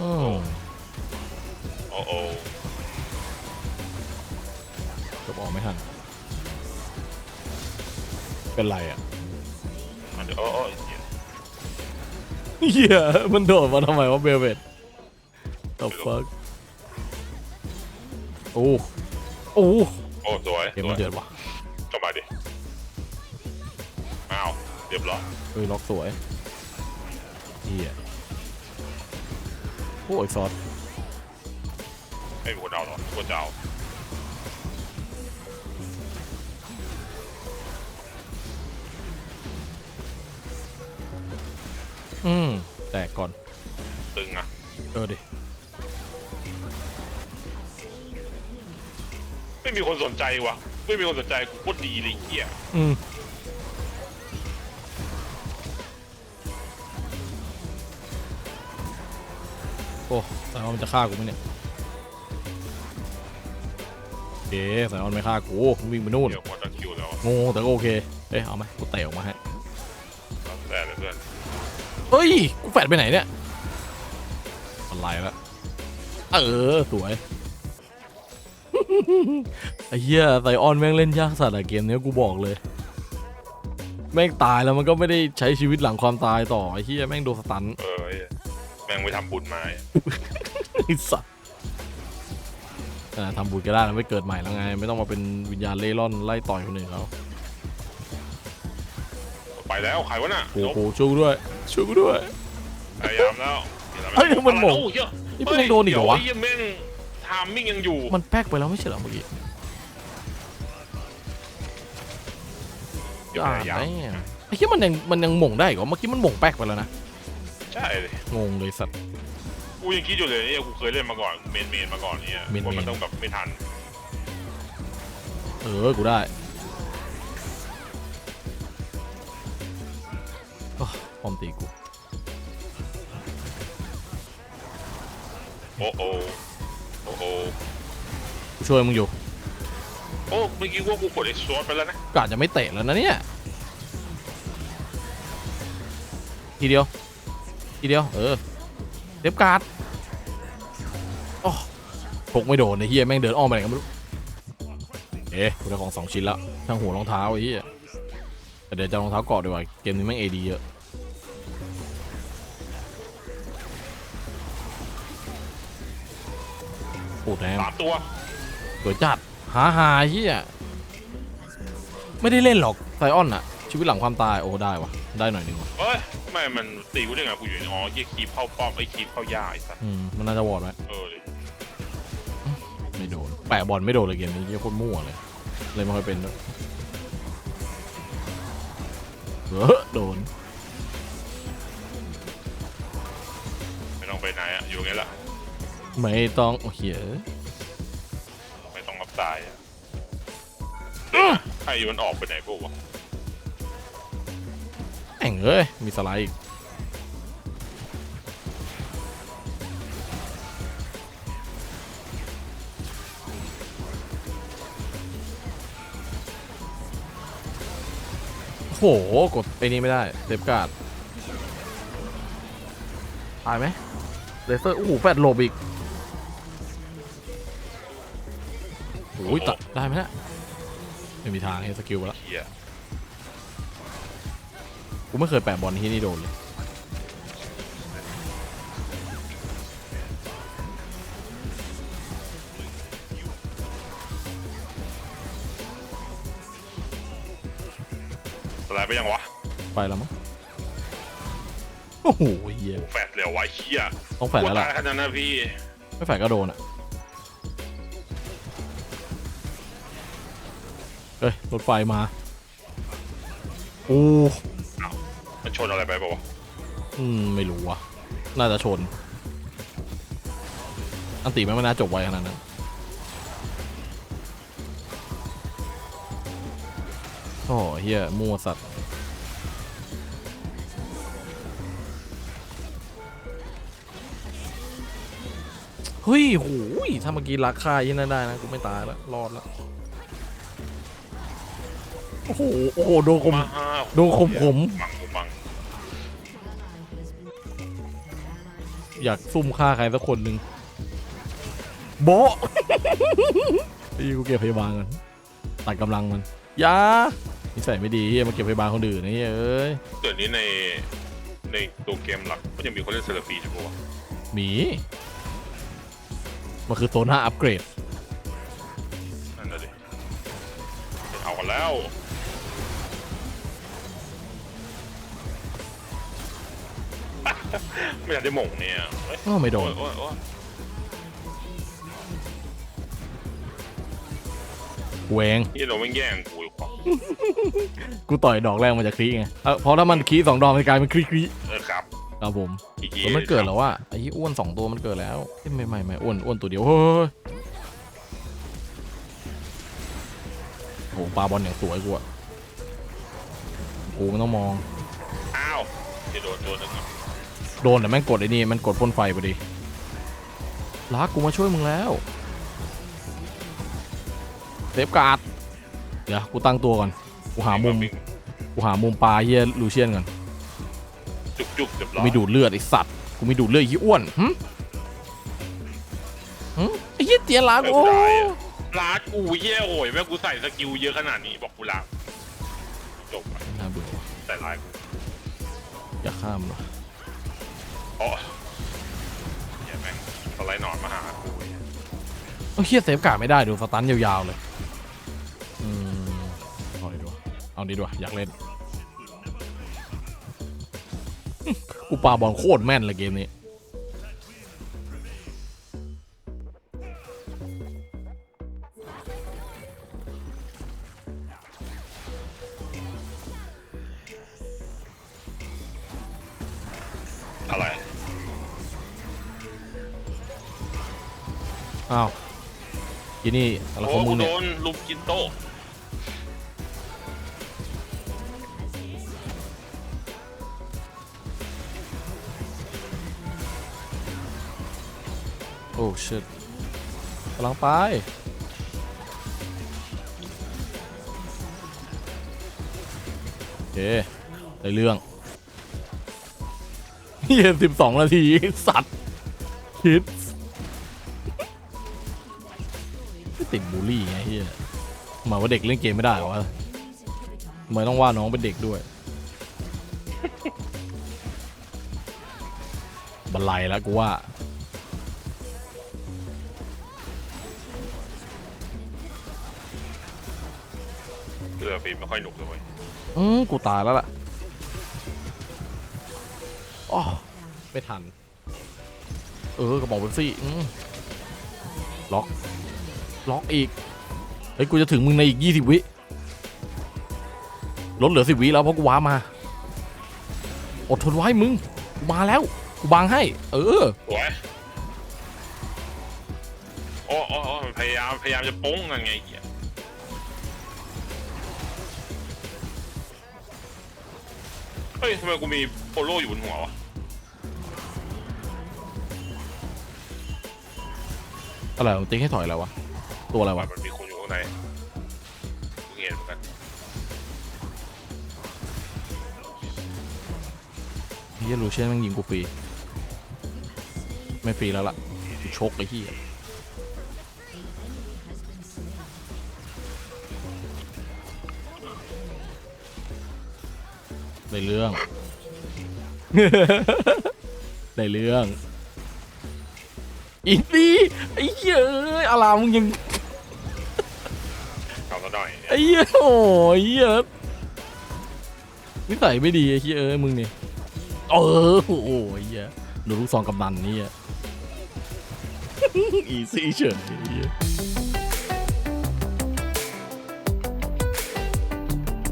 อืมโอ้โหจะบอกไม่ทัน เป็นไรอะมันเดี๋ยวโอ้โอ้เหี้ยเหี้ยมันโดดมาทำไมวะเบลเวต the fuck โอ้โอ้โอ้สวยเกมสวมันยเดือดว่ะเข้ามาดิ อ้าว เรียบร้อย เฮ้ยล็อกสวยเหี้ย โอ้ยซอสไม่มีคนเอาหรอกคนจะเอาอืมแตกก่อน ตึงอะเออดิ ไม่มีคนสนใจวะไม่มีคนสนใจกูโคตรดีเลยเหี้ยอืม โอ้สายออนมันจะฆ่ากูไหมเนี่ยเอ๊สายออนไม่ฆ่ากูมันวิ่งไปนู่นเดี๋ยวหมดตะคิวแล้วอะงงแต่ก็โอเค เอ้ยเอาไหมกูเตะออกมาให้แต่เลยเพื่อนเฮ้ย กูแฟดไปไหนเนี่ยอะไรละเออ สวยไอ้เหี้ยไซออนแม่งเล่นยากสัตว์อะเกมเนี้ยกูบอกเลย แม่งตายแล้วมันก็ไม่ได้ใช้ชีวิตหลังความตายต่อไอ้เหี้ยแม่งโดนสตันเออไอ้ แม่งไปทำบุญมาไอ้สัตว์แต่ทำบุญก็ได้แล้วไม่เกิดใหม่แล้วไง ไม่ต้องมาเป็นวิญญาณเล่ร่อนไล่ต่อยคนอื่นเขาไปแล้วใครวะน่ะโอ้โหช่วยกูด้วยช่วยกูด้วย พยายามแล้วเฮ้ยมันหม่งโอ้เหี้ยนี่เพิ่งโดนอีกเหรอวะเดี๋ยไอ้เหี้ยแม่งทามมิ่งยังอยู่ มันแป๊กไปแล้วไม่ใช่เหรอเมื่อกี้เดี๋ยวอ่าพยายามแม่ไอ้เหี้ยมันยังมันยังหม่งได้อีกเหรอเมื่อกี้มันหม่งแป๊กไปแล้วนะ ใช่เลยงงเลยสัตว์ กูยังคิดอยู่เลยเนี่ยกูเคยเล่นมาก่อนเมนเมนมาก่อนเนี่ยเมนๆว่ามันต้องแบบไม่ทันเออ กูได้โอ้พร้อมตีกู โอ้โหโอ้โหกูช่วยมึงอยู่โอ้เมื่อกี้ว่ากูกดเอ็กซ์โซไปแล้วนะกาจะไม่เตะแล้วนะเนี่ย ทีเดียว ทีเดียว เออเดฟการ์ดโอ้พกไม่โดนไอ้เฮียแม่งเดินอ้อมไปไหนก็ไม่รู้เอ๊ะกูได้ของสองชิ้นแล้วทั้งหัวรองเท้าไอ้เฮียแต่เดี๋ยวจะเอารองเท้าเกาะดีกว่าเกมนี้แม่งเอดีเยอะโอ้แทงสามตัวสวยจัดหาหาเฮียไม่ได้เล่นหรอกไซออนอะชีวิตหลังความตายโอ้ได้วะ ได้หน่อยหนึ่งวะเฮ้ยทำไมมันตีกูได้ไงกูอยู่ในอ๋อยี่คีบเข้าป้อมไอ้คีบเข้ายาไอ้สัสอืมมันน่าจะวอร์ดไหมเออเลยไม่โดนแปะบอลไม่โดนเลยเกมนี้เหี้ยโคตรมั่วเลยเลยไม่ค่อยเป็นด้วยเออโดนไม่ต้องไปไหนอะอยู่ไงล่ะไม่ต้องโอ้เหี้ยไม่ต้องรับสายอะใครมันออกไปไหนพวกวะ แม่งเอ้ย มีสไลด์อีกโอ้โหกดไอ้นี่ไม่ได้เซฟการ์ดตายไหมเลเซอร์โอ้โหแฟดโลบอีกโอ้ยตัดได้ไหมเนะไม่มีทางให้สกิลไปแล้ว กูไม่เคยแปะบอลที่นี่โดนเลยอะไรไปยังวะไปแล้วมั้ง โอ้โหเหี้ยแฟดเหลวไว้เฮียต้องแฝดแล้วล่ะ ตายขนาดนั้นนะพี่ ไม่แฝดก็โดนอะ เฮ้ย รถไฟมา โอ้ มันชนอะไรไปเปล่าวะอืมไม่รู้ว่ะ น่าจะชน อันติแม่งไม่น่าจบไวขนาดนั้น โอ้เฮียมั่วสัตว์ เฮ้ยโหยถ้าเมื่อกี้รักค่ายี่นั่นได้นะ กูไม่ตายแล้วรอดแล้ว โอ้โห โอ้โห โดนคม มาห้าโดนคมผม มังกูมัง อยากซุ่มฆ่าใครสักคนหนึ่งโบะไอ้กูเก็บพยาบาลกันตัดกำลังมันอยานิสัยไม่ดีเฮียมาเก็บพยาบาลคนอื่นนะเฮียเอ้ยเดี๋ยวนี้ในในตัวเกมหลักก็ยังมีคนเล่นเซเลฟีใช่ปะวะหมีมันคือโซน่าอัปเกรดนั่นน่ะดิเอากันแล้ว ไม่อยากได้หม่งเนี่ยเฮ้ยอ้าวไม่โดน โอ้ยโอ้ยเวง นี่เราไม่แย่งกูอีกว่ะกูต่อยดอกแรกมาจากครีไงเออเพราะถ้ามันครีสองดอกมันกลายเป็นครีครีเออครับครับผมอีกทีแล้วมันเกิดแล้วว่าไอ้อ้วนสองตัวมันเกิดแล้วเอ้ยไม่ไม่ไม่อ้วนอ้วนตัวเดียวเฮ้ยโอ้โหปลาบอลอย่างสวยกูอะกูมันต้องมองอ้าวจะโดนตัวหนึ่งอะ โดนแต่แม่งกดไอ้นี่มันกดพ่นไฟพอดีลักกูมาช่วยมึงแล้วเซฟการ์ดเดี๋ยวกูตั้งตัวก่อนกูหามุมกูหามุมปลาเฮียลูเชียนก่อนจุกจุกๆเรียบกูร้อยมีดูดเลือดไอสัตว์กูมีดูดเลือดไอ้เหี้ยอ้วนหึหึไอ้เหี้ยเตียนลักเออโอ้กูได้อะลาดกูเย่โอ้ยแม่งกูใส่สกิลเยอะขนาดนี้บอกกูลาจบอะน่าเบื่อว่ะใส่ลายกูอย่าข้ามหรอ อ๋อเหี้ยแม่งสไลด์หนอนมาหากูไอ้เหี้ยเอ้าเฮียเซฟการ์ดไม่ได้ดูสตันยาวๆเลยอืมเอาดีดีกว่าเอาดีดีกว่าอยากเล่น กูปาบอลโคตรแม่นเลยเกมนี้ อ้าวทีนี่อะไรโอ้ของมึกูงโดเนี่ยนลุมกินโต๊ะโอ้ชิตกำลังไปโอเคได้เรื่องเฮียสิบสองนาที สัตว์คิด ติดบูลลี่ไงเฮียหมายว่าเด็กเล่นเกมไม่ได้เหรอวะทำไมต้องว่าน้องเป็นเด็กด้วยบันไลแล้วกูว่าเรือฟีไม่ค่อยหนุกเลยเว้ยอืมกูตายแล้วล่ะอ๋อไม่ทัน เออกระบอกเบปซี่อืมล็อก ล็อกอีก เฮ้ย กูจะถึงมึงในอีก 20 วิ ลดเหลือ 10 วิแล้วเพราะกูว้ามา อดทนไว้มึง กูมาแล้ว กูบังให้ เออสวยโอ้โอ้โอ้มันพยายาม พยายามจะโป้งกันไงไอ้เหี้ยเฮ้ยทำไมกูมีโปโลอยู่บนหัววะ อะไรของติ๊กให้ถอยแล้ววะ ตัวอะไรวะ มันมีคนอยู่ข้างในกูเห็นเหมือนกันเฮียลูเชียนแม่งยิงกูฟรี ไม่ฟรีแล้วล่ะกูชกไอ้เฮียได้เรื่อง ได้เรื่อง อีนี่ไอ้เหี้ยเอ้ยอารามมึงยังเอา ซะหน่อยไอ้เหี้ยโอ้ยเหี้ยนิสัยไม่ดีไอ้เหี้ยเอ้ยมึงนี่เออโอ้ยเหี้ยดูลูกซองกำนันนี่อะอีซี่เฉยไอ้เหี้ย